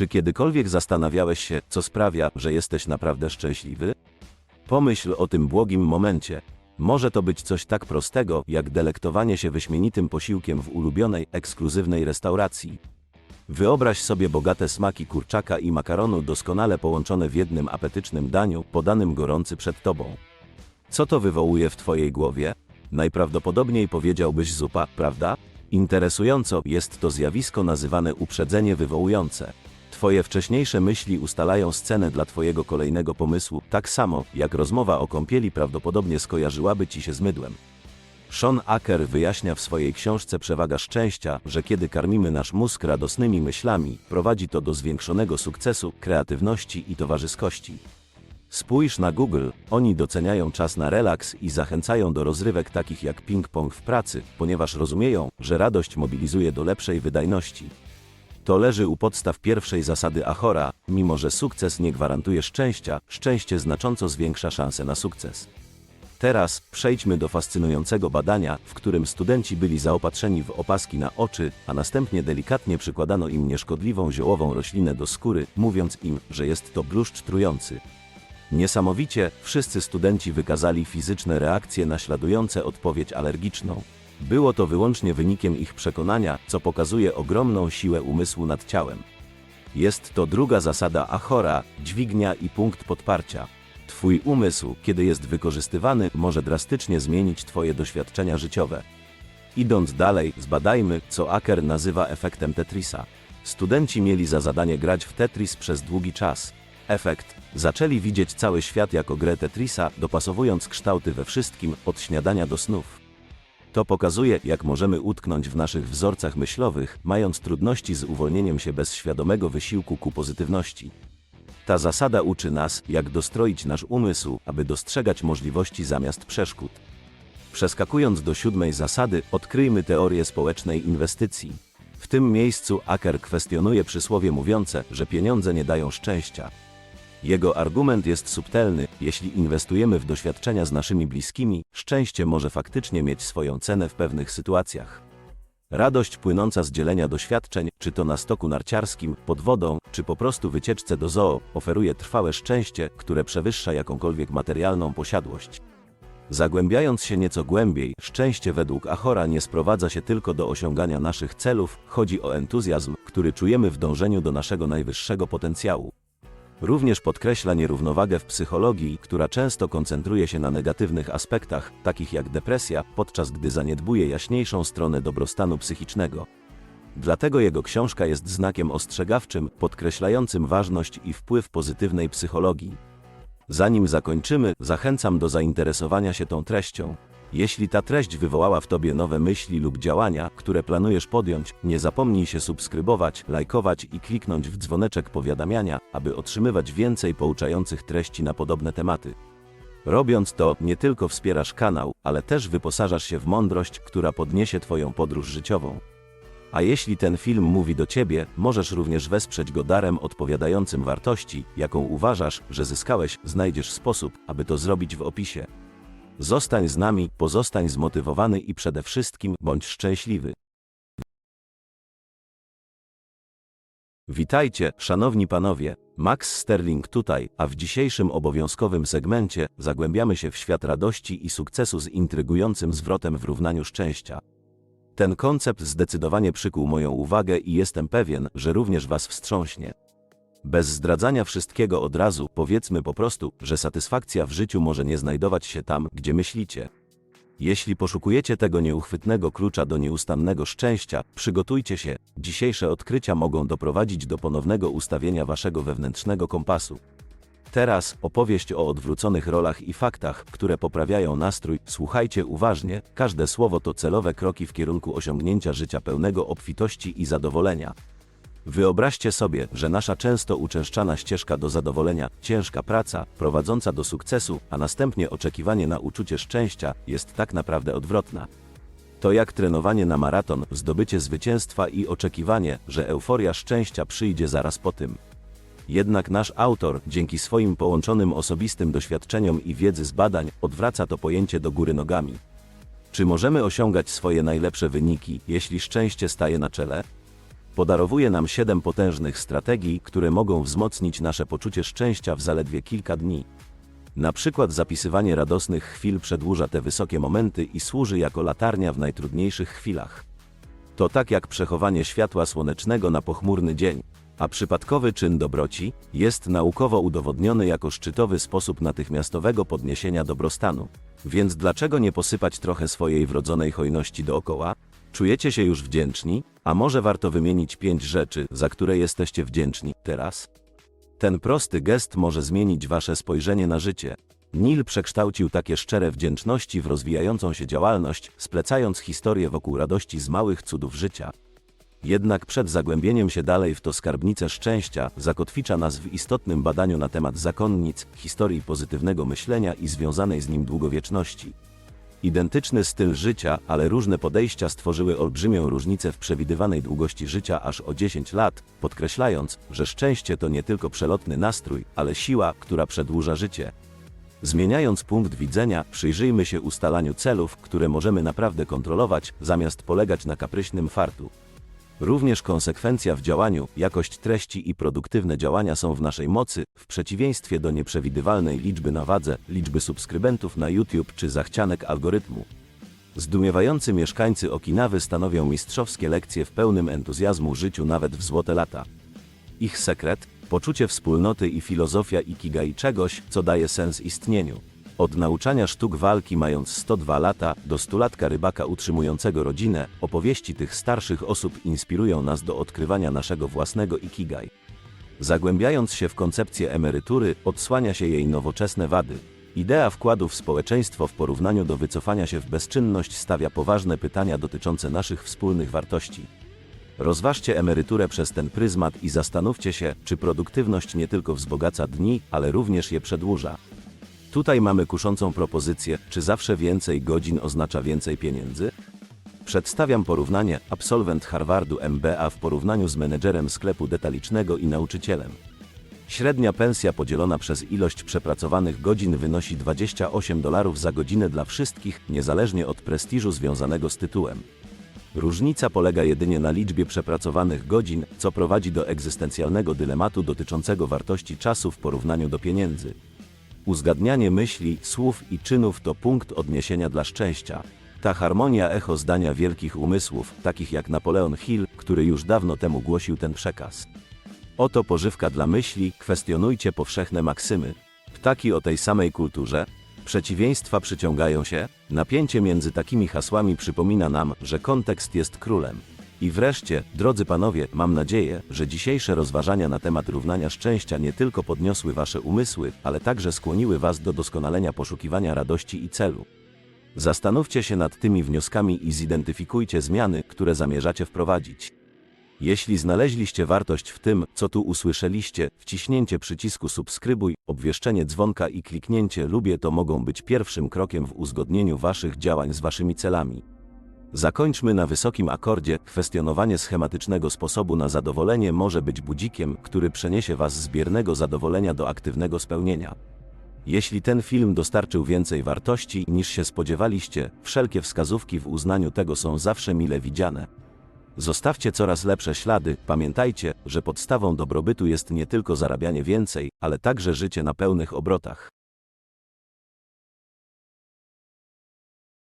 Czy kiedykolwiek zastanawiałeś się, co sprawia, że jesteś naprawdę szczęśliwy? Pomyśl o tym błogim momencie. Może to być coś tak prostego, jak delektowanie się wyśmienitym posiłkiem w ulubionej, ekskluzywnej restauracji. Wyobraź sobie bogate smaki kurczaka i makaronu doskonale połączone w jednym apetycznym daniu, podanym gorący przed tobą. Co to wywołuje w twojej głowie? Najprawdopodobniej powiedziałbyś zupa, prawda? Interesująco jest to zjawisko nazywane uprzedzenie wywołujące. Twoje wcześniejsze myśli ustalają scenę dla twojego kolejnego pomysłu, tak samo jak rozmowa o kąpieli prawdopodobnie skojarzyłaby ci się z mydłem. Sean Acker wyjaśnia w swojej książce Przewaga Szczęścia, że kiedy karmimy nasz mózg radosnymi myślami, prowadzi to do zwiększonego sukcesu, kreatywności i towarzyskości. Spójrz na Google, oni doceniają czas na relaks i zachęcają do rozrywek takich jak ping-pong w pracy, ponieważ rozumieją, że radość mobilizuje do lepszej wydajności. To leży u podstaw pierwszej zasady Achora, mimo że sukces nie gwarantuje szczęścia, szczęście znacząco zwiększa szanse na sukces. Teraz przejdźmy do fascynującego badania, w którym studenci byli zaopatrzeni w opaski na oczy, a następnie delikatnie przykładano im nieszkodliwą ziołową roślinę do skóry, mówiąc im, że jest to bluszcz trujący. Niesamowicie, wszyscy studenci wykazali fizyczne reakcje naśladujące odpowiedź alergiczną. Było to wyłącznie wynikiem ich przekonania, co pokazuje ogromną siłę umysłu nad ciałem. Jest to druga zasada Achora, dźwignia i punkt podparcia. Twój umysł, kiedy jest wykorzystywany, może drastycznie zmienić Twoje doświadczenia życiowe. Idąc dalej, zbadajmy, co Acker nazywa efektem Tetrisa. Studenci mieli za zadanie grać w Tetris przez długi czas. Efekt. Zaczęli widzieć cały świat jako grę Tetrisa, dopasowując kształty we wszystkim, od śniadania do snów. To pokazuje, jak możemy utknąć w naszych wzorcach myślowych, mając trudności z uwolnieniem się bez świadomego wysiłku ku pozytywności. Ta zasada uczy nas, jak dostroić nasz umysł, aby dostrzegać możliwości zamiast przeszkód. Przeskakując do siódmej zasady, odkryjmy teorię społecznej inwestycji. W tym miejscu Acker kwestionuje przysłowie mówiące, że pieniądze nie dają szczęścia. Jego argument jest subtelny, jeśli inwestujemy w doświadczenia z naszymi bliskimi, szczęście może faktycznie mieć swoją cenę w pewnych sytuacjach. Radość płynąca z dzielenia doświadczeń, czy to na stoku narciarskim, pod wodą, czy po prostu wycieczce do zoo, oferuje trwałe szczęście, które przewyższa jakąkolwiek materialną posiadłość. Zagłębiając się nieco głębiej, szczęście według Achora nie sprowadza się tylko do osiągania naszych celów, chodzi o entuzjazm, który czujemy w dążeniu do naszego najwyższego potencjału. Również podkreśla nierównowagę w psychologii, która często koncentruje się na negatywnych aspektach, takich jak depresja, podczas gdy zaniedbuje jaśniejszą stronę dobrostanu psychicznego. Dlatego jego książka jest znakiem ostrzegawczym, podkreślającym ważność i wpływ pozytywnej psychologii. Zanim zakończymy, zachęcam do zainteresowania się tą treścią. Jeśli ta treść wywołała w tobie nowe myśli lub działania, które planujesz podjąć, nie zapomnij się subskrybować, lajkować i kliknąć w dzwoneczek powiadamiania, aby otrzymywać więcej pouczających treści na podobne tematy. Robiąc to, nie tylko wspierasz kanał, ale też wyposażasz się w mądrość, która podniesie Twoją podróż życiową. A jeśli ten film mówi do Ciebie, możesz również wesprzeć go darem odpowiadającym wartości, jaką uważasz, że zyskałeś, znajdziesz sposób, aby to zrobić w opisie. Zostań z nami, pozostań zmotywowany i przede wszystkim bądź szczęśliwy. Witajcie, szanowni panowie. Max Sterling tutaj, a w dzisiejszym obowiązkowym segmencie zagłębiamy się w świat radości i sukcesu z intrygującym zwrotem w równaniu szczęścia. Ten koncept zdecydowanie przykuł moją uwagę i jestem pewien, że również was wstrząśnie. Bez zdradzania wszystkiego od razu, powiedzmy po prostu, że satysfakcja w życiu może nie znajdować się tam, gdzie myślicie. Jeśli poszukujecie tego nieuchwytnego klucza do nieustannego szczęścia, przygotujcie się. Dzisiejsze odkrycia mogą doprowadzić do ponownego ustawienia waszego wewnętrznego kompasu. Teraz opowieść o odwróconych rolach i faktach, które poprawiają nastrój. Słuchajcie uważnie, każde słowo to celowe kroki w kierunku osiągnięcia życia pełnego obfitości i zadowolenia. Wyobraźcie sobie, że nasza często uczęszczana ścieżka do zadowolenia, ciężka praca, prowadząca do sukcesu, a następnie oczekiwanie na uczucie szczęścia, jest tak naprawdę odwrotna. To jak trenowanie na maraton, zdobycie zwycięstwa i oczekiwanie, że euforia szczęścia przyjdzie zaraz po tym. Jednak nasz autor, dzięki swoim połączonym osobistym doświadczeniom i wiedzy z badań, odwraca to pojęcie do góry nogami. Czy możemy osiągać swoje najlepsze wyniki, jeśli szczęście staje na czele? Podarowuje nam 7 potężnych strategii, które mogą wzmocnić nasze poczucie szczęścia w zaledwie kilka dni. Na przykład zapisywanie radosnych chwil przedłuża te wysokie momenty i służy jako latarnia w najtrudniejszych chwilach. To tak jak przechowanie światła słonecznego na pochmurny dzień, a przypadkowy czyn dobroci jest naukowo udowodniony jako szczytowy sposób natychmiastowego podniesienia dobrostanu. Więc dlaczego nie posypać trochę swojej wrodzonej hojności dookoła? Czujecie się już wdzięczni? A może warto wymienić pięć rzeczy, za które jesteście wdzięczni teraz? Ten prosty gest może zmienić wasze spojrzenie na życie. Nil przekształcił takie szczere wdzięczności w rozwijającą się działalność, splecając historię wokół radości z małych cudów życia. Jednak przed zagłębieniem się dalej w to skarbnicę szczęścia, zakotwicza nas w istotnym badaniu na temat zakonnic, historii pozytywnego myślenia i związanej z nim długowieczności. Identyczny styl życia, ale różne podejścia stworzyły olbrzymią różnicę w przewidywanej długości życia aż o 10 lat, podkreślając, że szczęście to nie tylko przelotny nastrój, ale siła, która przedłuża życie. Zmieniając punkt widzenia, przyjrzyjmy się ustalaniu celów, które możemy naprawdę kontrolować, zamiast polegać na kapryśnym fartu. Również konsekwencja w działaniu, jakość treści i produktywne działania są w naszej mocy, w przeciwieństwie do nieprzewidywalnej liczby na wadze, liczby subskrybentów na YouTube czy zachcianek algorytmu. Zdumiewający mieszkańcy Okinawy stanowią mistrzowskie lekcje w pełnym entuzjazmu życiu nawet w złote lata. Ich sekret? Poczucie wspólnoty i filozofia Ikigai czegoś, co daje sens istnieniu. Od nauczania sztuk walki mając 102 lata, do stulatka rybaka utrzymującego rodzinę, opowieści tych starszych osób inspirują nas do odkrywania naszego własnego Ikigai. Zagłębiając się w koncepcję emerytury, odsłania się jej nowoczesne wady. Idea wkładu w społeczeństwo w porównaniu do wycofania się w bezczynność stawia poważne pytania dotyczące naszych wspólnych wartości. Rozważcie emeryturę przez ten pryzmat i zastanówcie się, czy produktywność nie tylko wzbogaca dni, ale również je przedłuża. Tutaj mamy kuszącą propozycję, czy zawsze więcej godzin oznacza więcej pieniędzy? Przedstawiam porównanie absolwent Harvardu MBA w porównaniu z menedżerem sklepu detalicznego i nauczycielem. Średnia pensja podzielona przez ilość przepracowanych godzin wynosi 28 dolarów za godzinę dla wszystkich, niezależnie od prestiżu związanego z tytułem. Różnica polega jedynie na liczbie przepracowanych godzin, co prowadzi do egzystencjalnego dylematu dotyczącego wartości czasu w porównaniu do pieniędzy. Uzgadnianie myśli, słów i czynów to punkt odniesienia dla szczęścia. Ta harmonia echo zdania wielkich umysłów, takich jak Napoleon Hill, który już dawno temu głosił ten przekaz. Oto pożywka dla myśli, kwestionujcie powszechne maksymy. Ptaki o tej samej kulturze, przeciwieństwa przyciągają się, napięcie między takimi hasłami przypomina nam, że kontekst jest królem. I wreszcie, drodzy panowie, mam nadzieję, że dzisiejsze rozważania na temat równania szczęścia nie tylko podniosły wasze umysły, ale także skłoniły was do doskonalenia poszukiwania radości i celu. Zastanówcie się nad tymi wnioskami i zidentyfikujcie zmiany, które zamierzacie wprowadzić. Jeśli znaleźliście wartość w tym, co tu usłyszeliście, wciśnięcie przycisku subskrybuj, obwieszczenie dzwonka i kliknięcie lubię to mogą być pierwszym krokiem w uzgodnieniu waszych działań z waszymi celami. Zakończmy na wysokim akordzie. Kwestionowanie schematycznego sposobu na zadowolenie może być budzikiem, który przeniesie Was z biernego zadowolenia do aktywnego spełnienia. Jeśli ten film dostarczył więcej wartości niż się spodziewaliście, wszelkie wskazówki w uznaniu tego są zawsze mile widziane. Zostawcie coraz lepsze ślady, pamiętajcie, że podstawą dobrobytu jest nie tylko zarabianie więcej, ale także życie na pełnych obrotach.